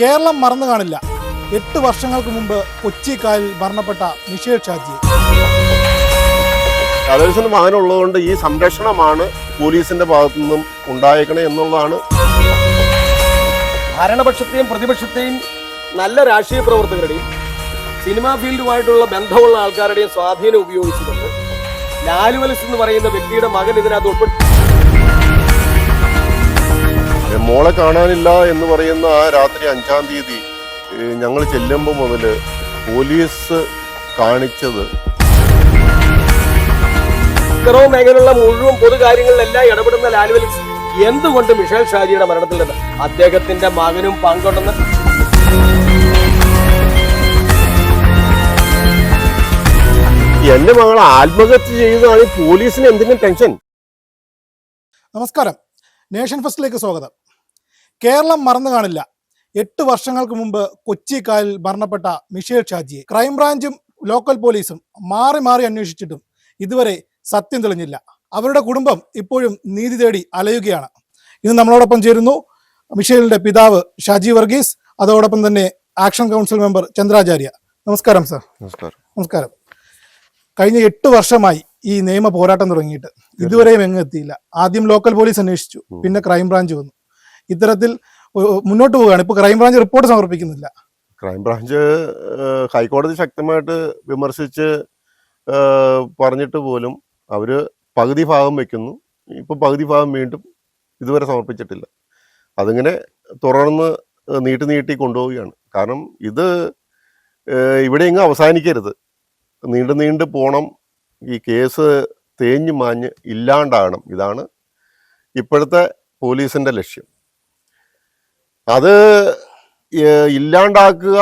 കേരളം മറന്നു കാണില്ല. എട്ട് വർഷങ്ങൾക്ക് മുമ്പ് കൊച്ചി കായലിൽ മരണപ്പെട്ട മിഷേൽ ഷാജി. കലോത്സവം മകനുള്ളതുകൊണ്ട് ഈ സംരക്ഷണമാണ് പോലീസിന്റെ ഭാഗത്തു നിന്നും ഉണ്ടായേക്കണേ എന്നുള്ളതാണ്. ഭരണപക്ഷത്തെയും പ്രതിപക്ഷത്തെയും നല്ല രാഷ്ട്രീയ പ്രവർത്തകരുടെയും സിനിമാ ഫീൽഡുമായിട്ടുള്ള ബന്ധമുള്ള ആൾക്കാരുടെയും സ്വാധീനം ഉപയോഗിച്ചുകൊണ്ട് ലാലുവലസ് എന്ന് പറയുന്ന വ്യക്തിയുടെ മകൻ ഇതിനകത്ത് ഉൾപ്പെട്ടു ഏ, മോളെ കാണാനില്ല എന്ന് പറയുന്ന ആ രാത്രി അഞ്ചാം തീയതി ഞങ്ങൾ ചെല്ലുമ്പോൾ മുതൽ പോലീസ് കാണിച്ചത്. ഇത്തരവും മേഖലയിലുള്ള മുഴുവൻ പൊതുകാര്യങ്ങളിലെല്ലാം ഇടപെടുന്ന ലാലുവലസ് എന്തുകൊണ്ട് മിഷേൽ ഷാജിയുടെ മരണത്തിൽ നിന്ന് അദ്ദേഹത്തിന്റെ മകനും പങ്കുണ്ടെന്ന്? എന്റെ മകൾ ആത്മഹത്യ ചെയ്തതാണ് പോലീസിന് എന്തെങ്കിലും ടെൻഷൻ. നമസ്കാരം. നേഷൻ ഫസ്റ്റിലേക്ക് സ്വാഗതം. കേരളം മറന്നു കാണില്ല. എട്ട് വർഷങ്ങൾക്ക് മുമ്പ് കൊച്ചി കായലിൽ മരണപ്പെട്ട മിഷേൽ ഷാജിയെ ക്രൈംബ്രാഞ്ചും ലോക്കൽ പോലീസും മാറി മാറി അന്വേഷിച്ചിട്ടും ഇതുവരെ സത്യം തെളിഞ്ഞില്ല. അവരുടെ കുടുംബം ഇപ്പോഴും നീതി തേടി അലയുകയാണ്. ഇന്ന് നമ്മളോടൊപ്പം ചേരുന്നു മിഷേലിന്റെ പിതാവ് ഷാജി വർഗീസ് അതോടൊപ്പം തന്നെ ആക്ഷൻ കൗൺസിൽ മെമ്പർ ചന്ദ്രാചാര്യ. നമസ്കാരം സർ. നമസ്കാരം. നമസ്കാരം. കഴിഞ്ഞ എട്ട് വർഷമായി ഈ നിയമ പോരാട്ടം തുടങ്ങിയിട്ട്. ഇതുവരെയും എങ്ങെത്തിയില്ല ആദ്യം ലോക്കൽ പോലീസ് അന്വേഷിച്ചു പിന്നെ ക്രൈംബ്രാഞ്ച് വന്നു. ഇത്തരത്തിൽ മുന്നോട്ട് പോവുകയാണ്. ഇപ്പൊ ക്രൈംബ്രാഞ്ച് റിപ്പോർട്ട് സമർപ്പിക്കുന്നില്ല. ക്രൈംബ്രാഞ്ച് ഹൈക്കോടതി ശക്തമായിട്ട് വിമർശിച്ച് പറഞ്ഞിട്ട് പോലും അവർ പകുതി ഭാഗം വെക്കുന്നു. ഇപ്പൊ പകുതി ഭാഗം വീണ്ടും ഇതുവരെ സമർപ്പിച്ചിട്ടില്ല. അതിങ്ങനെ തുടർന്ന് നീട്ടി നീട്ടി കൊണ്ടുപോവുകയാണ്. കാരണം ഇത് ഇവിടെ എങ്ങും അവസാനിക്കരുത്. നീണ്ടു നീണ്ടു പോണം. ഈ കേസ് തേഞ്ഞു മാഞ്ഞ് ഇല്ലാണ്ടാകണം. ഇതാണ് ഇപ്പോഴത്തെ പോലീസിന്റെ ലക്ഷ്യം. അത് ഇല്ലാണ്ടാക്കുക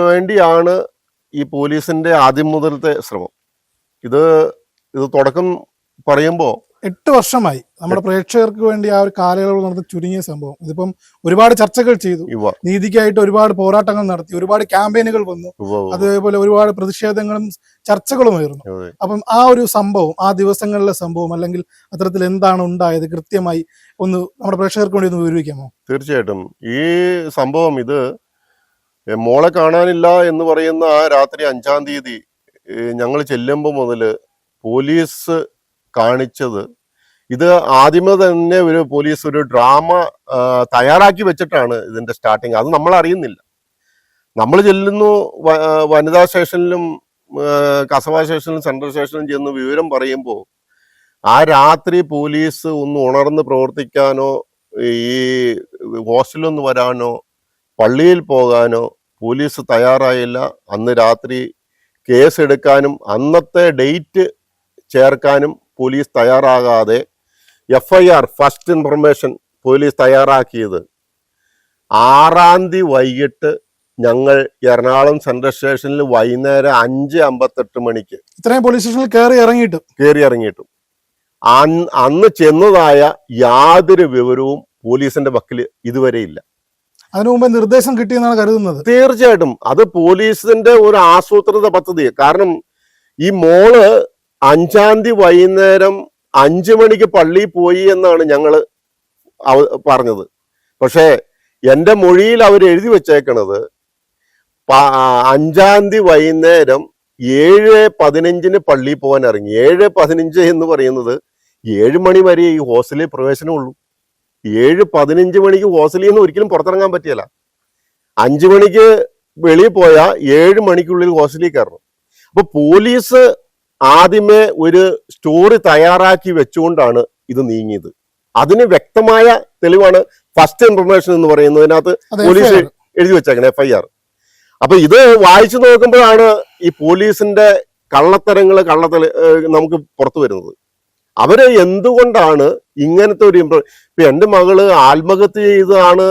വേണ്ടിയാണ് ഈ പോലീസിന്റെ ആദ്യം മുതലത്തെ ശ്രമം. ഇത് ഇത് തുടക്കം പറയുമ്പോൾ എട്ട് വർഷമായി നമ്മുടെ പ്രേക്ഷകർക്ക് വേണ്ടി ആ ഒരു കാലയളവ് നടന്ന ചുരുങ്ങിയ സംഭവം. ഇതിപ്പം ഒരുപാട് ചർച്ചകൾ ചെയ്തു. നീതിക്കായിട്ട് ഒരുപാട് പോരാട്ടങ്ങൾ നടത്തി. ഒരുപാട് ക്യാമ്പയിനുകൾ വന്നു. അതേപോലെ ഒരുപാട് പ്രതിഷേധങ്ങളും ചർച്ചകളും ഉയർന്നു. അപ്പം ആ ഒരു സംഭവം ആ ദിവസങ്ങളിലെ സംഭവം അല്ലെങ്കിൽ അത്തരത്തിൽ എന്താണ് ഉണ്ടായത് കൃത്യമായി ഒന്ന് നമ്മുടെ പ്രേക്ഷകർക്ക് വേണ്ടി ഒന്ന് വിവരിക്കാമോ? തീർച്ചയായിട്ടും. ഈ സംഭവം ഇത് മോളെ കാണാനില്ല എന്ന് പറയുന്ന ആ രാത്രി അഞ്ചാം തീയതി ഞങ്ങൾ ചെല്ലുമ്പോൾ മുതൽ പോലീസ് കാണിച്ചത്. ഇത് ആദ്യമേ തന്നെ ഒരു പോലീസ് ഒരു ഡ്രാമ തയ്യാറാക്കി വെച്ചിട്ടാണ് ഇതിന്റെ സ്റ്റാർട്ടിങ്. അത് നമ്മൾ അറിയുന്നില്ല. നമ്മൾ ചെല്ലുന്നു വനിതാ സ്റ്റേഷനിലും കസബ സ്റ്റേഷനിലും സെൻട്രൽ സ്റ്റേഷനിലും ചെന്ന് വിവരം പറയുമ്പോൾ ആ രാത്രി പോലീസ് ഒന്ന് ഉണർന്ന് പ്രവർത്തിക്കാനോ ഈ ഹോസ്റ്റലിൽ ഒന്ന് വരാനോ പള്ളിയിൽ പോകാനോ പോലീസ് തയ്യാറായില്ല. അന്ന് രാത്രി കേസ് എടുക്കാനും അന്നത്തെ ഡേറ്റ് ചേർക്കാനും police തയ്യാറാകാതെ F I R first information police തയ്യാറാക്കിയത്. ആറാം തീയതി വൈകിട്ട് ഞങ്ങൾ എറണാകുളം സെൻട്രൽ സ്റ്റേഷനിൽ വൈകുന്നേരം അഞ്ച് അമ്പത്തെട്ട് മണിക്ക് ഇത്രയും പോലീസ് സ്റ്റേഷനിൽ കയറി ഇറങ്ങിയിട്ടും? കയറി ഇറങ്ങിയിട്ടും. അന്ന് ചെന്നതായ യാതൊരു വിവരവും പോലീസിന്റെ പക്കൽ ഇതുവരെ ഇല്ല. അതിനു മുമ്പ് നിർദ്ദേശം കിട്ടിയെന്നാണ് കരുതുന്നത്. തീർച്ചയായിട്ടും. അത് പോലീസിന്റെ ഒരു ആസൂത്രിത പദ്ധതി കാരണം ഈ മോൾ അഞ്ചാം തീയതി വൈകുന്നേരം അഞ്ചു മണിക്ക് പള്ളിയിൽ പോയി എന്നാണ് ഞങ്ങൾ പറഞ്ഞത്. പക്ഷേ എന്റെ മൊഴിയിൽ അവർ എഴുതി വെച്ചേക്കണത് അഞ്ചാം തീയതി വൈകുന്നേരം ഏഴ് പതിനഞ്ചിന് പള്ളിയിൽ പോകാൻ ഇറങ്ങി. ഏഴ് പതിനഞ്ച് എന്ന് പറയുന്നത് ഏഴ് മണി വരെ ഈ ഹോസ്റ്റലിൽ പ്രവേശനമുള്ളൂ ഏഴ് പതിനഞ്ച് മണിക്ക് ഹോസ്റ്റലിൽ നിന്ന് ഒരിക്കലും പുറത്തിറങ്ങാൻ പറ്റിയല്ല അഞ്ചു മണിക്ക് വെളിയിൽ പോയാൽ ഏഴ് മണിക്കുള്ളിൽ ഹോസ്റ്റലിൽ കയറണം. അപ്പൊ പോലീസ് ആദ്യമേ ഒരു സ്റ്റോറി തയ്യാറാക്കി വെച്ചുകൊണ്ടാണ് ഇത് നീങ്ങിയത്. അതിന് വ്യക്തമായ തെളിവാണ് ഫസ്റ്റ് ഇൻഫർമേഷൻ എന്ന് പറയുന്നതിനകത്ത് പോലീസ് എഴുതി വെച്ചേക്കണേ എഫ് ഐ ആർ. അപ്പൊ ഇത് വായിച്ചു നോക്കുമ്പോഴാണ് ഈ പോലീസിന്റെ കള്ളത്തരങ്ങൾ കള്ളത്തല നമുക്ക് പുറത്തു വരുന്നത്. അവർ എന്തുകൊണ്ടാണ് ഇങ്ങനത്തെ ഒരു ഇമ്പ്ര ഇപ്പൊ എന്റെ മകൾ ആത്മഹത്യ ചെയ്തതാണ്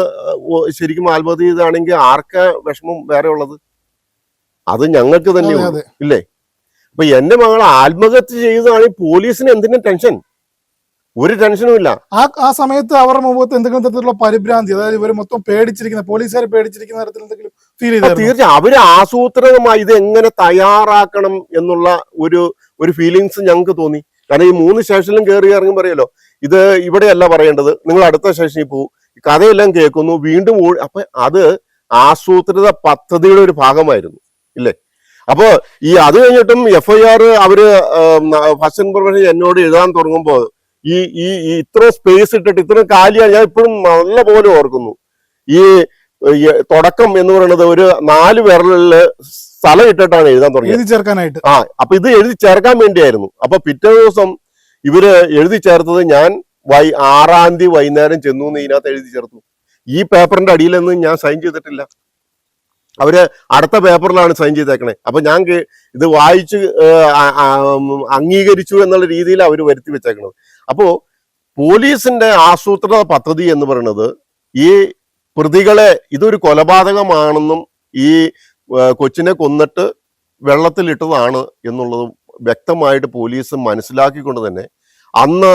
ശരിക്കും ആത്മഹത്യ ചെയ്തതാണെങ്കിൽ ആർക്കാ വിഷമം വേറെ ഉള്ളത്? അത് ഞങ്ങൾക്ക് തന്നെ. ഇല്ലേ? അപ്പൊ എന്റെ മകൾ ആത്മഹത്യ ഈ പോലീസിന് എന്തിനും ടെൻഷൻ ഒരു ടെൻഷനും ഇല്ല. ആ ആ സമയത്ത് അവരുടെ മുഖത്ത് എന്തെങ്കിലും തരത്തിലുള്ള പരിഭ്രാന്തി അതായത് ഇവർ മൊത്തം പേടിച്ചിരിക്കുന്ന പോലീസുകാർ പേടിച്ചിരിക്കുന്ന തരത്തിൽ എന്തെങ്കിലും ഫീൽ ചെയ്തു തീർച്ചയായും. അവർ ആസൂത്രിതമായി ഇത് എങ്ങനെ തയ്യാറാക്കണം എന്നുള്ള ഒരു ഒരു ഫീലിങ്സ് ഞങ്ങൾക്ക് തോന്നി. കാരണം ഈ മൂന്ന് സ്റ്റേഷനിലും കയറി ഇറങ്ങി പറയല്ലോ ഇത് ഇവിടെയല്ല പറയേണ്ടത്. നിങ്ങൾ അടുത്ത സ്റ്റേഷനിൽ പോകും കഥയെല്ലാം കേൾക്കുന്നു. വീണ്ടും അപ്പൊ അത് ആസൂത്രിത പദ്ധതിയുടെ ഒരു ഭാഗമായിരുന്നു. ഇല്ലേ? അപ്പോ ഈ അത് കഴിഞ്ഞിട്ടും എഫ് ഐ ആർ അവർ ഫസ്റ്റ് ഇൻഫർമേഷൻ എന്നോട് എഴുതാൻ തുടങ്ങുമ്പോൾ ഈ ഈ ഇത്ര സ്പേസ് ഇട്ടിട്ട് ഇത്ര കാലിയാണ് ഞാൻ ഇപ്പോഴും നല്ല പോലെ ഓർക്കുന്നു. ഈ ഈ തുടക്കം എന്ന് പറയുന്നത് ഒരു നാല് വിരലിൽ സ്ഥലം ഇട്ടിട്ടാണ് എഴുതാൻ തുടങ്ങിയത്. എഴുതി ചേർക്കാനായിട്ട്. ആ അപ്പൊ ഇത് എഴുതി ചേർക്കാൻ വേണ്ടിയായിരുന്നു. അപ്പൊ പിറ്റേ ദിവസം ഇവർ എഴുതി ചേർത്തത് ഞാൻ വൈ ആറാം തീയതി വൈകുന്നേരം ചെന്നു എന്ന് ഇതിനകത്ത് എഴുതി ചേർത്തു. ഈ പേപ്പറിന്റെ അടിയിലൊന്നും ഞാൻ സൈൻ ചെയ്തിട്ടില്ല. അവർ അടുത്ത പേപ്പറിലാണ് സൈൻ ചെയ്തേക്കണേ. അപ്പൊ ഞാൻ ഇത് വായിച്ച് അംഗീകരിച്ചു എന്നുള്ള രീതിയിൽ അവർ വരുത്തി വെച്ചേക്കണത്. അപ്പോ പോലീസിന്റെ ആസൂത്രണ പദ്ധതി എന്ന് പറയുന്നത് ഈ പ്രതികളെ ഇതൊരു കൊലപാതകമാണെന്നും ഈ കൊച്ചിനെ കൊന്നിട്ട് വെള്ളത്തിലിട്ടതാണ് എന്നുള്ളത് വ്യക്തമായിട്ട് പോലീസ് മനസ്സിലാക്കിക്കൊണ്ട് തന്നെ അന്ന്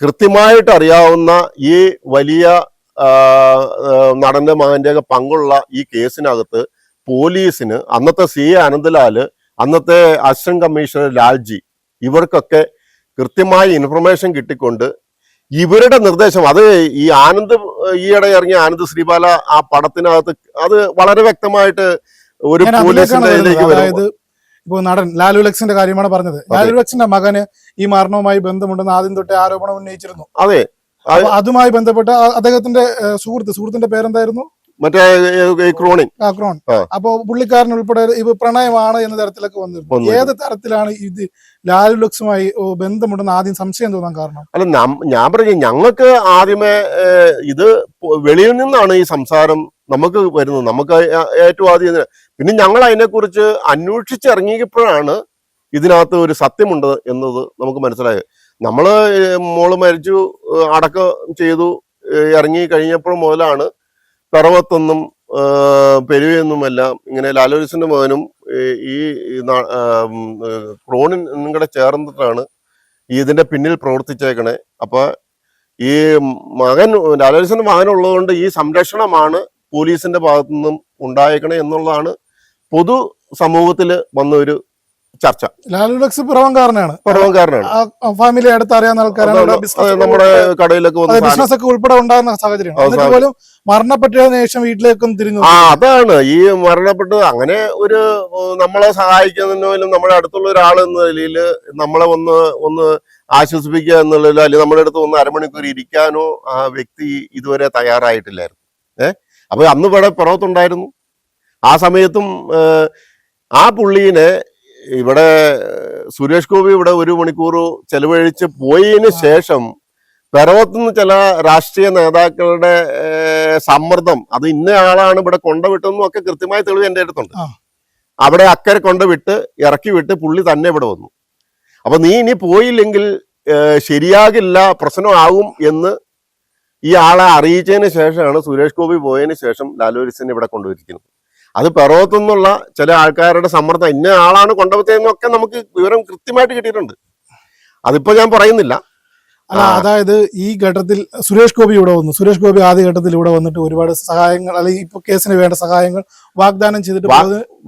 കൃത്യമായിട്ട് അറിയാവുന്ന ഈ വലിയ നടന്റെ മകന്റെ ഒക്കെ പങ്കുള്ള ഈ കേസിനകത്ത് പോലീസിന് അന്നത്തെ സി എ അനന്തലാൽ അന്നത്തെ അസിസ്റ്റന്റ് കമ്മീഷണർ ലാൽജി ഇവർക്കൊക്കെ കൃത്യമായ ഇൻഫർമേഷൻ കിട്ടിക്കൊണ്ട് ഇവരുടെ നിർദ്ദേശം അത് ഈ ആനന്ദ് ഈയിടെ ഇറങ്ങിയ ആനന്ദ് ശ്രീബാല ആ പടത്തിനകത്ത് അത് വളരെ വ്യക്തമായിട്ട് ഒരു പോലീസിന്റെ ഇതിലേക്ക് വരും അതായത് ഇപ്പൊ നടൻ ലാലു ലക്സിന്റെ കാര്യമാണ് പറഞ്ഞത്. ലാലു ലക്സിന്റെ മകന് ഈ മരണവുമായി ബന്ധമുണ്ടെന്ന് ആദ്യം തൊട്ടേ ആരോപണം ഉന്നയിച്ചിരുന്നു. അതെ. അതുമായി ബന്ധപ്പെട്ട അദ്ദേഹത്തിന്റെ സുഹൃത്ത് സുഹൃത്തിന്റെ പേരെന്തായിരുന്നു? മറ്റേ ക്രോണി ക്രോണിൻ. ആ. അപ്പൊ പുള്ളിക്കാരൻ ഉൾപ്പെടെ ഇത് പ്രണയമാണ് എന്ന തരത്തിലൊക്കെ വന്നിരുന്നു. ഏത് തരത്തിലാണ് ഇത് ലാലു ലക്സുമായി ബന്ധമുണ്ടെന്ന് ആദ്യം സംശയം തോന്നാൻ കാരണം? അല്ല ഞാൻ പറഞ്ഞു ഞങ്ങൾക്ക് ആദ്യമേ ഇത് വെളിയിൽ നിന്നാണ് ഈ സംസാരം നമുക്ക് വരുന്നത്. നമുക്ക് ഏറ്റവും ആദ്യം പിന്നെ ഞങ്ങൾ അതിനെക്കുറിച്ച് അന്വേഷിച്ചിറങ്ങിയപ്പോഴാണ് ഇതിനകത്ത് ഒരു സത്യമുണ്ട് എന്നത് നമുക്ക് മനസ്സിലായത്. നമ്മൾ ഏഹ്, മോൾ മരിച്ചു അടക്കം ചെയ്തു ഇറങ്ങി കഴിഞ്ഞപ്പോൾ മുതലാണ് പിറവത്തൊന്നും പെരുവെന്നുമെല്ലാം ഇങ്ങനെ ലാലോരിസിന്റെ മകനും ഈ ക്രോണിൻ കൂടെ ചേർന്നിട്ടാണ് ഈ ഇതിന്റെ പിന്നിൽ പ്രവർത്തിച്ചേക്കണേ. അപ്പൊ ഈ മകൻ ലാലോരിസിന്റെ മകൻ ഉള്ളതുകൊണ്ട് ഈ സംരക്ഷണമാണ് പോലീസിന്റെ ഭാഗത്തു നിന്നും ഉണ്ടായേക്കണേ എന്നുള്ളതാണ് പൊതു സമൂഹത്തിൽ വന്ന ഒരു ചർച്ച. ലാലു പുറവംകാരനാണ്. പിറവംകാരനാണ്. ഫാമിലി അടുത്ത് അറിയാവുന്ന ആൾക്കാരാണ് നമ്മുടെ കടയിലൊക്കെ വന്ന് ബിസിനസ് ഒക്കെ ഉൾപ്പെടെ ഉണ്ടാകുന്ന സാഹചര്യം. മരണപ്പെട്ടതിന് ശേഷം വീട്ടിലേക്കും തിരിഞ്ഞു ആ അതാണ്. ഈ മരണപ്പെട്ടത് അങ്ങനെ ഒരു നമ്മളെ സഹായിക്കുന്നതിനും നമ്മുടെ അടുത്തുള്ള ഒരാൾ എന്ന നിലയിൽ നമ്മളെ ഒന്ന് ഒന്ന് ആശ്വസിപ്പിക്കുക എന്നുള്ളതിലോ അല്ലെങ്കിൽ നമ്മുടെ അടുത്ത് ഒന്ന് അരമണിക്കൂർ ഇരിക്കാനോ ആ വ്യക്തി ഇതുവരെ തയ്യാറായിട്ടില്ലായിരുന്നു. ഏഹ് അപ്പൊ അന്ന് ഇവിടെ പുറത്തുണ്ടായിരുന്നു ആ സമയത്തും ആ പുള്ളീനെ ഇവിടെ സുരേഷ് ഗോപി ഇവിടെ ഒരു മണിക്കൂർ ചെലവഴിച്ച് പോയതിന് ശേഷം പിറവത്തുനിന്ന് ചില രാഷ്ട്രീയ നേതാക്കളുടെ സമ്മർദ്ദം അത് ഇന്ന ആളാണ് ഇവിടെ കൊണ്ടുവിട്ടെന്നും ഒക്കെ കൃത്യമായി തെളിവ് എന്റെ അടുത്തുണ്ട്. അവിടെ അക്കരെ കൊണ്ടുവിട്ട് ഇറക്കി വിട്ട് പുള്ളി തന്നെ ഇവിടെ വന്നു. അപ്പൊ നീ ഇനി പോയില്ലെങ്കിൽ ശരിയാകില്ല പ്രശ്നമാകും എന്ന് ഈ ആളെ അറിയിച്ചതിന് ശേഷമാണ് സുരേഷ് ഗോപി പോയതിന് ശേഷം ലാലോരിസിനെ ഇവിടെ കൊണ്ടുവരിക്കുന്നത്. അത് പിറവത്തുനിന്നുള്ള ചില ആൾക്കാരുടെ സമ്മർദ്ദം. ഇന്ന ആളാണ് കൊണ്ടുപോകുന്നതെന്നൊക്കെ നമുക്ക് വിവരം കൃത്യമായിട്ട് കിട്ടിയിട്ടുണ്ട്. അതിപ്പോ ഞാൻ പറയുന്നില്ല. അതായത് ഈ ഘട്ടത്തിൽ സുരേഷ് ഗോപി ഇവിടെ വന്നു. സുരേഷ് ഗോപി ആദ്യ ഘട്ടത്തിൽ ഇവിടെ വന്നിട്ട് ഒരുപാട് സഹായങ്ങൾ അല്ലെങ്കിൽ ഇപ്പൊ കേസിന് വേണ്ട സഹായങ്ങൾ വാഗ്ദാനം ചെയ്തിട്ട്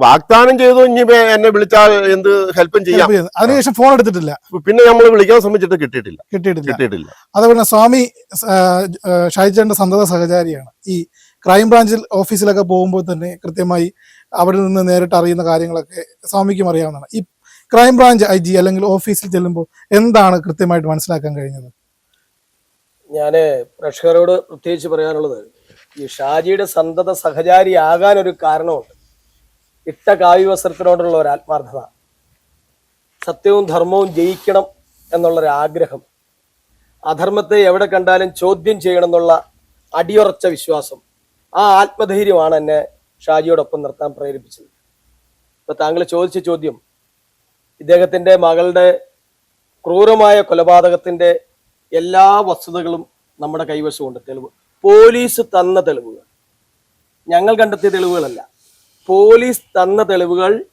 വാഗ്ദാനം ചെയ്തു ഇനി എന്നെ വിളിച്ചാൽ എന്ത് ഹെൽപ്പും ചെയ്യാം. അതിനുശേഷം ഫോൺ എടുത്തിട്ടില്ല. പിന്നെ നമ്മൾ വിളിക്കാൻ ശ്രമിച്ചിട്ട് കിട്ടിയിട്ടില്ല. കിട്ടിയിട്ടില്ല. കിട്ടിയിട്ടില്ല. അതുപോലെ സ്വാമി ഷാജിച്ചേട്ടന്റെ സന്തത സഹചാരിയാണ്. ഈ ക്രൈംബ്രാഞ്ചിൽ ഓഫീസിലൊക്കെ പോകുമ്പോൾ തന്നെ കൃത്യമായി അവിടെ നിന്ന് നേരിട്ട് അറിയുന്ന കാര്യങ്ങളൊക്കെ സ്വാമിക്കും അറിയാവുന്നതാണ്. ഈ ക്രൈംബ്രാഞ്ച് ഐ ജി അല്ലെങ്കിൽ ഓഫീസിൽ ചെല്ലുമ്പോൾ എന്താണ് കൃത്യമായിട്ട് മനസ്സിലാക്കാൻ കഴിഞ്ഞത്? ഞാൻ പ്രേക്ഷകരോട് പ്രത്യേകിച്ച് പറയാനുള്ളത് ഈ ഷാജിയുടെ സന്തത സഹചാരി ആകാൻ ഒരു കാരണമുണ്ട്. ഇട്ട കാവ്യവസ്ത്രത്തിനോടുള്ള ഒരു ആത്മാർത്ഥത. സത്യവും ധർമ്മവും ജയിക്കണം എന്നുള്ളൊരു ആഗ്രഹം. അധർമ്മത്തെ എവിടെ കണ്ടാലും ചോദ്യം ചെയ്യണം എന്നുള്ള അടിയുറച്ച വിശ്വാസം. ആ ആത്മധൈര്യമാണ് എന്നെ ഷാജിയോടൊപ്പം നിർത്താൻ പ്രേരിപ്പിച്ചത്. ഇപ്പൊ താങ്കൾ ചോദിച്ച ചോദ്യം ഇദ്ദേഹത്തിന്റെ മകളുടെ ക്രൂരമായ കൊലപാതകത്തിന്റെ എല്ലാ വസ്തുതകളും നമ്മുടെ കൈവശമുണ്ട്. തെളിവ് പോലീസ് തന്ന തെളിവുകൾ. ഞങ്ങൾ കണ്ടെത്തിയ തെളിവുകളല്ല. പോലീസ് തന്ന തെളിവുകൾ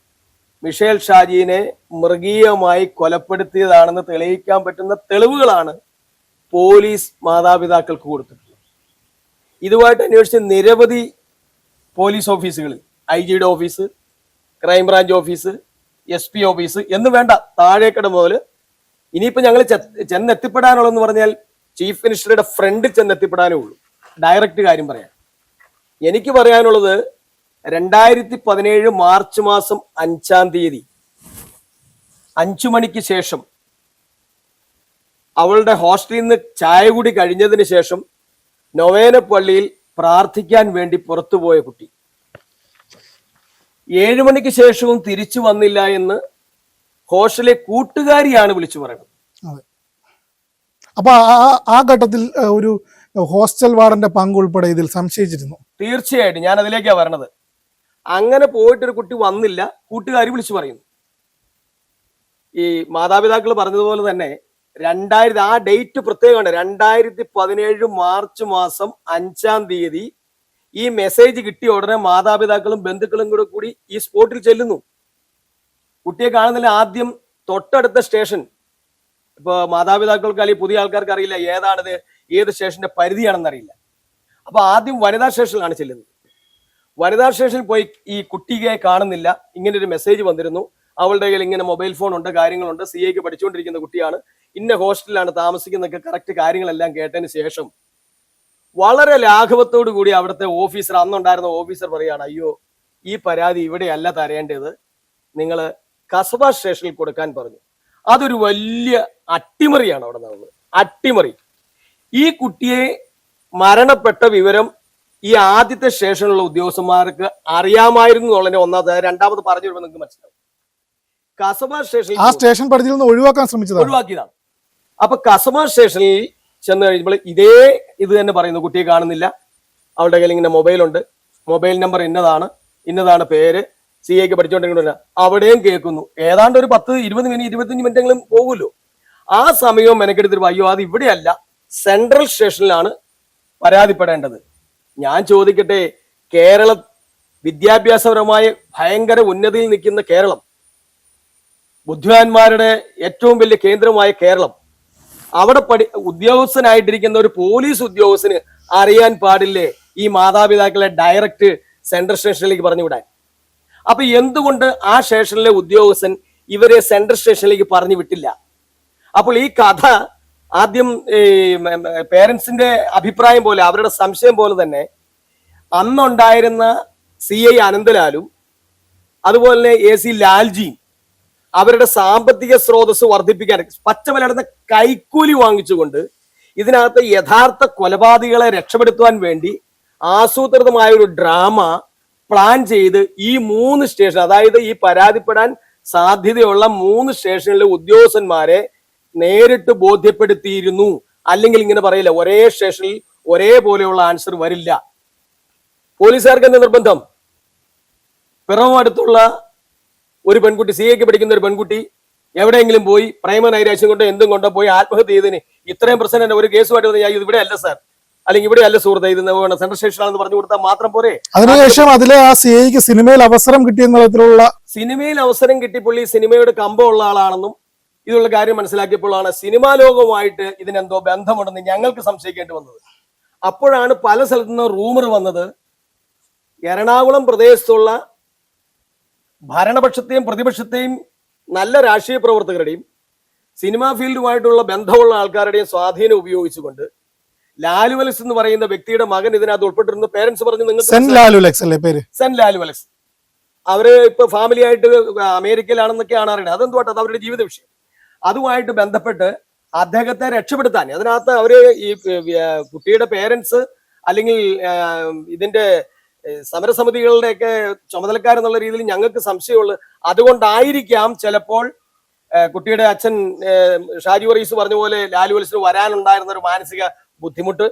മിഷേൽ ഷാജിനെ മൃഗീയമായി കൊലപ്പെടുത്തിയതാണെന്ന് തെളിയിക്കാൻ പറ്റുന്ന തെളിവുകളാണ് പോലീസ് മാതാപിതാക്കൾക്ക് കൊടുത്തിട്ടുള്ളത്. ഇതുമായിട്ട് അന്വേഷിച്ച നിരവധി പോലീസ് ഓഫീസുകളിൽ ഐ ജിയുടെ office crime branch office S P office എന്ന് വേണ്ട താഴേക്കട മുതൽ ഇനിയിപ്പോൾ ഞങ്ങൾ ചെന്നെത്തിപ്പെടാനുള്ളതെന്ന് പറഞ്ഞാൽ ചീഫ് മിനിസ്റ്ററുടെ ഫ്രണ്ടിൽ ചെന്നെത്തിപ്പെടാനേ ഉള്ളൂ. ഡയറക്റ്റ് കാര്യം പറയാം. എനിക്ക് പറയാനുള്ളത് രണ്ടായിരത്തി പതിനേഴ് മാർച്ച് മാസം അഞ്ചാം തീയതി അഞ്ചു മണിക്ക് ശേഷം അവളുടെ ഹോസ്റ്റലിൽ നിന്ന് ചായ കൂടി കഴിഞ്ഞതിന് ശേഷം നൊവേന പള്ളിയിൽ പ്രാർത്ഥിക്കാൻ വേണ്ടി പുറത്തുപോയ കുട്ടി. ഏഴു മണിക്ക് ശേഷവും തിരിച്ചു വന്നില്ല എന്ന് ഹോസ്റ്റലിലെ കൂട്ടുകാരിയാണ് വിളിച്ചു പറയുന്നത്. അപ്പൊ ആ- ഘട്ടത്തിൽ ഒരു ഹോസ്റ്റൽ വാർഡന്റെ പങ്ക് ഉൾപ്പെടെ ഇതിൽ സംശയിച്ചിരുന്നു. തീർച്ചയായിട്ടും ഞാൻ അതിലേക്കാണ് വരണത്. അങ്ങനെ പോയിട്ടൊരു കുട്ടി വന്നില്ല. കൂട്ടുകാരി വിളിച്ചു പറയുന്നു. ഈ മാതാപിതാക്കൾ പറഞ്ഞതുപോലെ തന്നെ രണ്ടായിരത്തി ആ ഡേറ്റ് പ്രത്യേകമാണ് രണ്ടായിരത്തി പതിനേഴ് മാർച്ച് മാസം അഞ്ചാം തീയതി ഈ മെസ്സേജ് കിട്ടിയ ഉടനെ മാതാപിതാക്കളും ബന്ധുക്കളും കൂടെ കൂടി ഈ സ്പോട്ടിൽ ചെല്ലുന്നു. കുട്ടിയെ കാണുന്നില്ല ആദ്യം തൊട്ടടുത്ത സ്റ്റേഷൻ. ഇപ്പൊ മാതാപിതാക്കൾക്ക് അല്ലെങ്കിൽ പുതിയ ആൾക്കാർക്ക് അറിയില്ല ഏതാണിത് ഏത് സ്റ്റേഷന്റെ പരിധിയാണെന്ന് അറിയില്ല. അപ്പൊ ആദ്യം വനിതാ സ്റ്റേഷനിലാണ് ചെല്ലുന്നത്. വനിതാ സ്റ്റേഷനിൽ പോയി ഈ കുട്ടിയെ കാണുന്നില്ല. ഇങ്ങനെ ഒരു മെസ്സേജ് വന്നിരുന്നു. അവളുടെ കയ്യിൽ ഇങ്ങനെ മൊബൈൽ ഫോൺ ഉണ്ട് കാര്യങ്ങളുണ്ട്. സി ഐക്ക് പഠിച്ചുകൊണ്ടിരിക്കുന്ന കുട്ടിയാണ്. ഇന്ന ഹോസ്റ്റലിലാണ് താമസിക്കുന്നതൊക്കെ കറക്റ്റ് കാര്യങ്ങളെല്ലാം കേട്ടതിന് ശേഷം വളരെ ലാഘവത്തോടു കൂടി അവിടുത്തെ ഓഫീസർ അന്നുണ്ടായിരുന്ന ഓഫീസർ പറയാണ് അയ്യോ ഈ പരാതി ഇവിടെയല്ല തരേണ്ടത്. നിങ്ങൾ കസബ സ്റ്റേഷനിൽ കൊടുക്കാൻ പറഞ്ഞു. അതൊരു വലിയ അട്ടിമറിയാണ് അവിടെ നടന്നത്. അട്ടിമറി. ഈ കുട്ടിയെ മരണപ്പെട്ട വിവരം ഈ ആദ്യത്തെ സ്റ്റേഷനിലുള്ള ഉദ്യോഗസ്ഥന്മാർക്ക് അറിയാമായിരുന്നു എന്നുള്ളതിന്റെ ഒന്നാമത് രണ്ടാമത് പറഞ്ഞു വരുമ്പോൾ നിങ്ങൾക്ക് മനസ്സിലാവും. കസബ സ്റ്റേഷനിൽ ആ സ്റ്റേഷൻ പരിധിയിൽ നിന്ന് ഒഴിവാക്കാൻ ശ്രമിച്ചത് ഒഴിവാക്കിയതാണ്. അപ്പൊ കസബ സ്റ്റേഷനിൽ ചെന്ന് കഴിയുമ്പോൾ ഇതേ ഇത് തന്നെ പറയുന്നു. കുട്ടിയെ കാണുന്നില്ല. അവളുടെ കയ്യിൽ ഇങ്ങനെ മൊബൈലുണ്ട് മൊബൈൽ നമ്പർ ഇന്നതാണ്. ഇന്നതാണ് പേര്. സി എക്ക് പഠിച്ചുകൊണ്ടിരിക്കുന്ന അവിടെയും കേൾക്കുന്നു. ഏതാണ്ട് ഒരു പത്ത് ഇരുപത് മിനിറ്റ് ഇരുപത്തഞ്ച് മിനിറ്റെങ്കിലും പോകുമല്ലോ. ആ സമയവും മെനക്കെടുത്തിട്ട് അയ്യോ അത് ഇവിടെയല്ല. സെൻട്രൽ സ്റ്റേഷനിലാണ് പരാതിപ്പെടേണ്ടത്. ഞാൻ ചോദിക്കട്ടെ കേരള വിദ്യാഭ്യാസപരമായ ഭയങ്കര ഉന്നതിയിൽ നിൽക്കുന്ന കേരളം ബുദ്ധിമാന്മാരുടെ ഏറ്റവും വലിയ കേന്ദ്രമായ കേരളം. അവിടെ പഠി ഉദ്യോഗസ്ഥനായിട്ടിരിക്കുന്ന ഒരു പോലീസ് ഉദ്യോഗസ്ഥന് അറിയാൻ പാടില്ലേ ഈ മാതാപിതാക്കളെ ഡയറക്റ്റ് സെൻട്രൽ സ്റ്റേഷനിലേക്ക് പറഞ്ഞു വിടാൻ അപ്പൊ എന്തുകൊണ്ട് ആ സ്റ്റേഷനിലെ ഉദ്യോഗസ്ഥൻ ഇവരെ സെൻട്രൽ സ്റ്റേഷനിലേക്ക് പറഞ്ഞു വിട്ടില്ല? അപ്പോൾ ഈ കഥ ആദ്യം പേരൻസിന്റെ അഭിപ്രായം പോലെ അവരുടെ സംശയം പോലെ തന്നെ അന്നുണ്ടായിരുന്ന സി ഐ അനന്തലാലും അതുപോലെ എ സി ലാൽജിയും അവരുടെ സാമ്പത്തിക സ്രോതസ് വർദ്ധിപ്പിക്കാൻ പച്ചമലടുന്ന കൈക്കൂലി വാങ്ങിച്ചുകൊണ്ട് ഇതിനകത്ത് യഥാർത്ഥ കൊലപാതകളെ രക്ഷപ്പെടുത്തുവാൻ വേണ്ടി ആസൂത്രിതമായ ഒരു ഡ്രാമ പ്ലാൻ ചെയ്ത് ഈ മൂന്ന് സ്റ്റേഷൻ അതായത് ഈ പരാതിപ്പെടാൻ സാധ്യതയുള്ള മൂന്ന് സ്റ്റേഷനിലെ ഉദ്യോഗസ്ഥന്മാരെ നേരിട്ട് ബോധ്യപ്പെടുത്തിയിരുന്നു. അല്ലെങ്കിൽ ഇങ്ങനെ പറയില്ല ഒരേ സ്റ്റേഷനിൽ ഒരേപോലെയുള്ള ആൻസർ വരില്ല. പോലീസുകാർക്ക് എന്താ നിർബന്ധം? പിറവും അടുത്തുള്ള ഒരു പെൺകുട്ടി സി എക്ക് പഠിക്കുന്ന ഒരു പെൺകുട്ടി എവിടെയെങ്കിലും പോയി പ്രേമ നൈരാശ്യം കൊണ്ടോ എന്തും കൊണ്ടോ പോയി ആത്മഹത്യ ചെയ്തതിന് ഇത്രയും പ്രശ്നം ഒരു കേസുമായിട്ട് വന്ന് ഞാൻ ഇവിടെ അല്ല സാർ അല്ലെങ്കിൽ ഇവിടെ അല്ല സുഹൃത്തെ ഇത് വേണം. സെൻട്രൽ സ്റ്റേഷനാണെന്ന് പറഞ്ഞു കൊടുത്താൽ മാത്രം പോരെ. അതിനുശേഷം അതിലെ ആ സി ഐക്ക് സിനിമയിൽ അവസരം കിട്ടിയ തരത്തിലുള്ള സിനിമയിൽ അവസരം കിട്ടി ഈ സിനിമയുടെ കമ്പമുള്ള ആളാണെന്നും ഇതുള്ള കാര്യം മനസ്സിലാക്കിയപ്പോഴാണ് സിനിമാ ലോകവുമായിട്ട് ഇതിനെന്തോ ബന്ധമുണ്ടെന്ന് ഞങ്ങൾക്ക് സംശയിക്കേണ്ടി വന്നത്. അപ്പോഴാണ് പല സ്ഥലത്തു നിന്നും റൂമർ വന്നത്. എറണാകുളം പ്രദേശത്തുള്ള ഭരണപക്ഷത്തെയും പ്രതിപക്ഷത്തെയും നല്ല രാഷ്ട്രീയ പ്രവർത്തകരുടെയും സിനിമാ ഫീൽഡുമായിട്ടുള്ള ബന്ധമുള്ള ആൾക്കാരുടെയും സ്വാധീനം ഉപയോഗിച്ചുകൊണ്ട് ലാലു വലസ് എന്ന് പറയുന്ന വ്യക്തിയുടെ മകൻ ഇതിനകത്ത് ഉൾപ്പെട്ടിരുന്ന. പേരൻസ് പറഞ്ഞു നിങ്ങൾ സെൻ ലാലു അല്ലേ പേര്? സെൻ ലാലു അവർ ഇപ്പൊ ഫാമിലി ആയിട്ട് അമേരിക്കയിലാണെന്നൊക്കെയാണ് അറിയുന്നത്. അതെന്തുവാട്ടെ? അത് അവരുടെ ജീവിത വിഷയം. അതുമായിട്ട് ബന്ധപ്പെട്ട് അദ്ദേഹത്തെ രക്ഷപ്പെടുത്താൻ അതിനകത്ത് അവർ ഈ കുട്ടിയുടെ പേരൻസ് അല്ലെങ്കിൽ ഇതിന്റെ സമരസമിതികളുടെയൊക്കെ ചുമതലക്കാരെന്നുള്ള രീതിയിൽ ഞങ്ങൾക്ക് സംശയമുള്ളു. അതുകൊണ്ടായിരിക്കാം ചിലപ്പോൾ കുട്ടിയുടെ അച്ഛൻ ഷാജു വറീസ് പറഞ്ഞ പോലെ ലാലു വലസിന് വരാനുണ്ടായിരുന്ന ഒരു മാനസിക ബുദ്ധിമുട്ട്.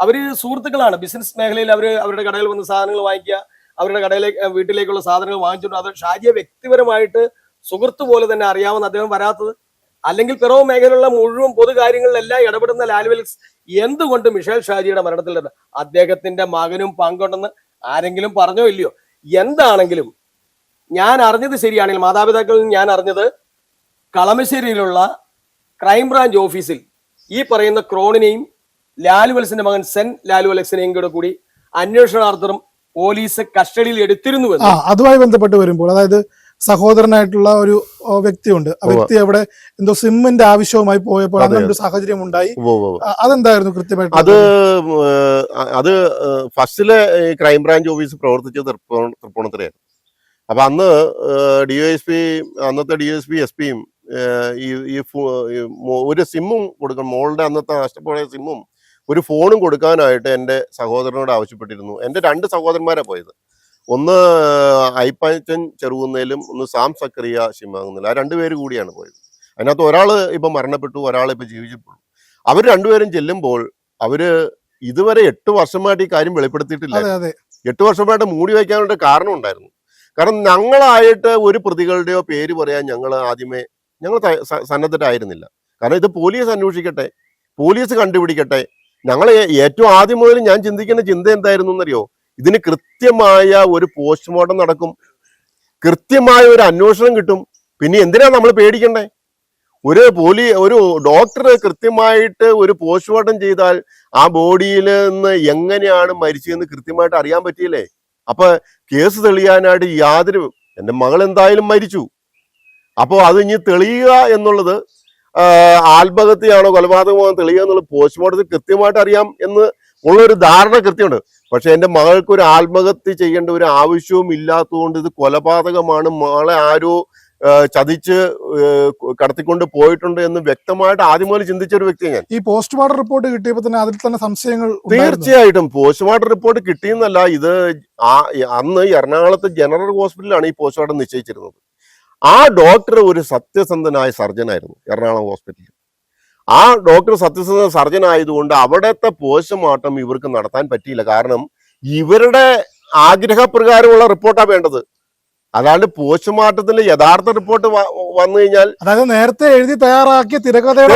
അവർ സുഹൃത്തുക്കളാണ്. ബിസിനസ് മേഖലയിൽ അവർ അവരുടെ കടയിൽ വന്ന് സാധനങ്ങൾ വാങ്ങിക്കുക അവരുടെ കടയിലെ വീട്ടിലേക്കുള്ള സാധനങ്ങൾ വാങ്ങിച്ചിട്ടുണ്ട് അത് ഷാജിയെ വ്യക്തിപരമായിട്ട് സുഹൃത്ത് പോലെ തന്നെ അറിയാവുന്ന അദ്ദേഹം വരാത്തത്. അല്ലെങ്കിൽ പിറവ് മേഖലയിലുള്ള മുഴുവൻ പൊതുകാര്യങ്ങളിലെല്ലാം ഇടപെടുന്ന ലാൽവെൽസ് എന്തുകൊണ്ട് മിഷേൽ ഷാജിയുടെ മരണത്തിൽ അദ്ദേഹത്തിന്റെ മകനും പങ്കുണ്ടെന്ന് ആരെങ്കിലും പറഞ്ഞോ ഇല്ലയോ? എന്താണെങ്കിലും ഞാൻ അറിഞ്ഞത് ശരിയാണെങ്കിൽ മാതാപിതാക്കളിൽ ഞാൻ അറിഞ്ഞത് കളമശ്ശേരിയിലുള്ള ക്രൈംബ്രാഞ്ച് ഓഫീസിൽ ഈ പറയുന്ന ക്രോണിനെയും ലാലു വലസിന്റെ മകൻ സെൻ ലാലു വലക്സിനെയും കൂടെ കൂടി അന്വേഷണാർത്ഥം പോലീസ് കസ്റ്റഡിയിൽ എടുത്തിരുന്നു അതുമായി ബന്ധപ്പെട്ട് വരുമ്പോൾ അതായത് സഹോദരനായിട്ടുള്ള ഒരു വ്യക്തിയുണ്ട്. ആ വ്യക്തി അവിടെ എന്തോ സിമ്മിന്റെ ആവശ്യവുമായി പോയപ്പോൾ അതെ, അങ്ങനെ ഒരു സാഹചര്യം ഉണ്ടായി അതെന്തായിരുന്നു കൃത്യമായിട്ട് അത് അത് ഫസ്റ്റിൽ ക്രൈം ക്രൈംബ്രാഞ്ച് ഓഫീസ് പ്രവർത്തിച്ചത് തൃപ്പൂണ- തൃപ്പൂണിത്തുറയായിരുന്നു. അപ്പൊ അന്ന് ഡി എസ് പി അന്നത്തെ ഡി എസ് പിയും ഈ ഈ ഈ ഒരു സിമ്മും കൊടുക്കണം മോളുടെ അന്നത്തെ നഷ്ടപ്പെട്ട സിമ്മും ഒരു ഫോണും കൊടുക്കാനായിട്ട് എന്റെ സഹോദരനോട് ആവശ്യപ്പെട്ടിരുന്നു. എന്റെ രണ്ട് സഹോദരന്മാരെ പോയത്. ഒന്ന് ഐപ്പാറ്റൻ ചെറുകുന്നേലും ഒന്ന് സാം സക്കറിയ ശിമാകുന്നില്ല ആ രണ്ടുപേര് കൂടിയാണ് പോയത്. അതിനകത്ത് ഒരാൾ ഇപ്പം മരണപ്പെട്ടു ഒരാൾ ഇപ്പം ജീവിച്ചിട്ടുള്ളൂ അവർ രണ്ടുപേരും ചെല്ലുമ്പോൾ അവർ ഇതുവരെ എട്ട് വർഷമായിട്ട് ഈ കാര്യം വെളിപ്പെടുത്തിയിട്ടില്ല. എട്ട് വർഷമായിട്ട് മൂടി വയ്ക്കാനുള്ള കാരണം ഉണ്ടായിരുന്നു. കാരണം ഞങ്ങളായിട്ട് ഒരു പ്രതികളുടെയോ പേര് പറയാൻ ഞങ്ങൾ ആദ്യമേ ഞങ്ങൾ സന്നദ്ധരായിരുന്നില്ല. കാരണം ഇത് പോലീസ് അന്വേഷിക്കട്ടെ പോലീസ് കണ്ടുപിടിക്കട്ടെ. ഞങ്ങൾ ഏറ്റവും ആദ്യം മുതൽ ഞാൻ ചിന്തിക്കുന്ന ചിന്ത എന്തായിരുന്നു എന്നറിയോ? ഇതിന് കൃത്യമായ ഒരു പോസ്റ്റ്മോർട്ടം നടക്കും. കൃത്യമായ ഒരു അന്വേഷണം കിട്ടും. പിന്നെ എന്തിനാണ് നമ്മൾ പേടിക്കണ്ടേ? ഒരു പോലീ ഒരു ഡോക്ടർ കൃത്യമായിട്ട് ഒരു പോസ്റ്റ്മോർട്ടം ചെയ്താൽ ആ ബോഡിയിൽ നിന്ന് എങ്ങനെയാണ് മരിച്ചതെന്ന് കൃത്യമായിട്ട് അറിയാൻ പറ്റിയില്ലേ? അപ്പൊ കേസ് തെളിയാനായിട്ട് യാതൊരു എന്റെ മകൾ എന്തായാലും മരിച്ചു. അപ്പോൾ അത് ഇനി തെളിയുക എന്നുള്ളത് ആത്മഹത്യയാണോ കൊലപാതകമാണോ തെളിയുക എന്നുള്ളത് പോസ്റ്റ്മോർട്ടത്തിൽ കൃത്യമായിട്ട് അറിയാം എന്ന് ഉള്ളൊരു ധാരണ കൃത്യമുണ്ട്. പക്ഷെ എന്റെ മകൾക്ക് ഒരു ആത്മഹത്യ ചെയ്യേണ്ട ഒരു ആവശ്യവും ഇല്ലാത്തതുകൊണ്ട് ഇത് കൊലപാതകമാണ്. മകളെ ആരോ ചതിച്ച് കടത്തിക്കൊണ്ട് പോയിട്ടുണ്ട് എന്ന് വ്യക്തമായിട്ട് ആദ്യം മുതൽ ചിന്തിച്ച ഒരു വ്യക്തിയാണ് ഞാൻ. ഈ പോസ്റ്റ്മോർട്ടം റിപ്പോർട്ട് കിട്ടിയപ്പോൾ തന്നെ അതിൽ തന്നെ സംശയങ്ങൾ. തീർച്ചയായിട്ടും പോസ്റ്റ്മോർട്ടം റിപ്പോർട്ട് കിട്ടിയെന്നല്ല ഇത് ആ അന്ന് എറണാകുളത്തെ ജനറൽ ഹോസ്പിറ്റലിലാണ് ഈ പോസ്റ്റ്മോർട്ടം നിശ്ചയിച്ചിരുന്നത്. ആ ഡോക്ടർ ഒരു സത്യസന്ധനായ സർജനായിരുന്നു എറണാകുളം ഹോസ്പിറ്റലിൽ. ആ ഡോക്ടർ സത്യസന്ധ സർജൻ ആയതുകൊണ്ട് അവിടുത്തെ പോസ്റ്റ്മോർട്ടം ഇവർക്ക് നടത്താൻ പറ്റിയില്ല. കാരണം ഇവരുടെ ആഗ്രഹപ്രകാരമുള്ള റിപ്പോർട്ടാണ് വേണ്ടത്. അതാണ്ട് പോസ്റ്റ്മോർട്ടത്തിന്റെ യഥാർത്ഥ റിപ്പോർട്ട് വന്നു കഴിഞ്ഞാൽ അതായത് നേരത്തെ എഴുതി തയ്യാറാക്കിയ തിരക്കഥയുടെ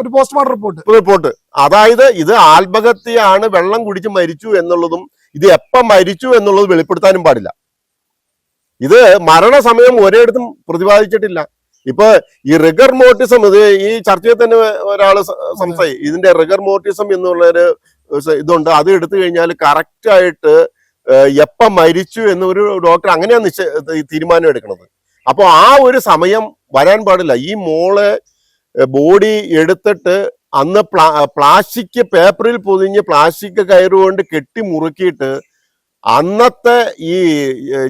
ഒരു പോസ്റ്റ്മോർട്ടം റിപ്പോർട്ട്. റിപ്പോർട്ട്. അതായത് ഇത് ആത്മഹത്യയാണ് വെള്ളം കുടിച്ച് മരിച്ചു എന്നുള്ളതും ഇത് എപ്പം മരിച്ചു എന്നുള്ളത് വെളിപ്പെടുത്താനും പാടില്ല. ഇത് മരണസമയം ഒരേടത്തും പ്രതിപാദിച്ചിട്ടില്ല. ഇപ്പൊ ഈ റിഗർ മോട്ടിസം ഇത് ഈ ചർച്ചയിൽ തന്നെ ഒരാൾ സംശയം ഇതിന്റെ റിഗർ മോട്ടിസം എന്നുള്ളൊരു ഇതുണ്ട്. അത് എടുത്തു കഴിഞ്ഞാൽ കറക്റ്റ് ആയിട്ട് എപ്പ എപ്പം മരിച്ചു എന്നൊരു ഡോക്ടർ അങ്ങനെയാണ് നിശ്ച തീരുമാനം എടുക്കുന്നത് അപ്പോൾ ആ ഒരു സമയം വരാൻ പാടില്ല. ഈ മോൾ ബോഡി എടുത്തിട്ട് അന്ന് പ്ലാ പ്ലാസ്റ്റിക് പേപ്പറിൽ പൊതിഞ്ഞ് പ്ലാസ്റ്റിക് കയറുകൊണ്ട് കെട്ടി മുറുക്കിയിട്ട് അന്നത്തെ ഈ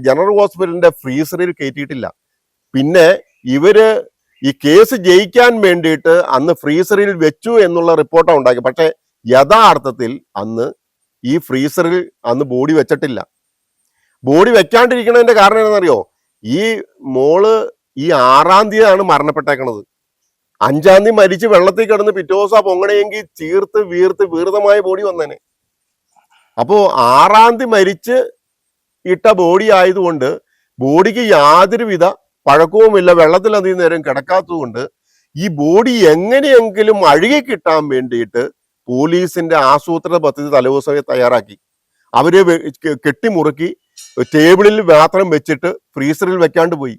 ജനറൽ ഹോസ്പിറ്റലിന്റെ ഫ്രീസറിൽ കയറ്റിയിട്ടില്ല പിന്നെ ഇവർ ഈ കേസ് ജയിക്കാൻ വേണ്ടിയിട്ട് അന്ന് ഫ്രീസറിൽ വെച്ചു എന്നുള്ള റിപ്പോർട്ടാണ് ഉണ്ടാക്കി പക്ഷെ യഥാർത്ഥത്തിൽ അന്ന് ഈ ഫ്രീസറിൽ അന്ന് ബോഡി വെച്ചിട്ടില്ല. ബോഡി വെക്കാണ്ടിരിക്കണതിന്റെ കാരണം എന്താണെന്നറിയോ? ഈ മോൾ ഈ ആറാം തീയതിയാണ് മരണപ്പെട്ടേക്കണത്. അഞ്ചാം തീയതി മരിച്ച് വെള്ളത്തിൽ കിടന്ന് പിറ്റേ ദിവസം പൊങ്ങണയെങ്കിൽ ചീർത്ത് വീർത്ത് വീർതമായ ബോഡി വന്നേനെ. അപ്പോ ആറാം തീയതി മരിച്ച് ഇട്ട ബോഡി ആയതുകൊണ്ട് ബോഡിക്ക് യാതൊരുവിധ പഴക്കവുമില്ല വെള്ളത്തിൽ അധികം നേരം കിടക്കാത്തതുകൊണ്ട് ഈ ബോഡി എങ്ങനെയെങ്കിലും അഴുകി കിട്ടാൻ വേണ്ടിയിട്ട് പോലീസിന്റെ ആസൂത്രണ പദ്ധതി തലേദിവസമേ തയ്യാറാക്കി. അവരെ കെട്ടിമുറുക്കി ടേബിളിൽ മാത്രം വെച്ചിട്ട് ഫ്രീസറിൽ വെക്കാണ്ട് പോയി.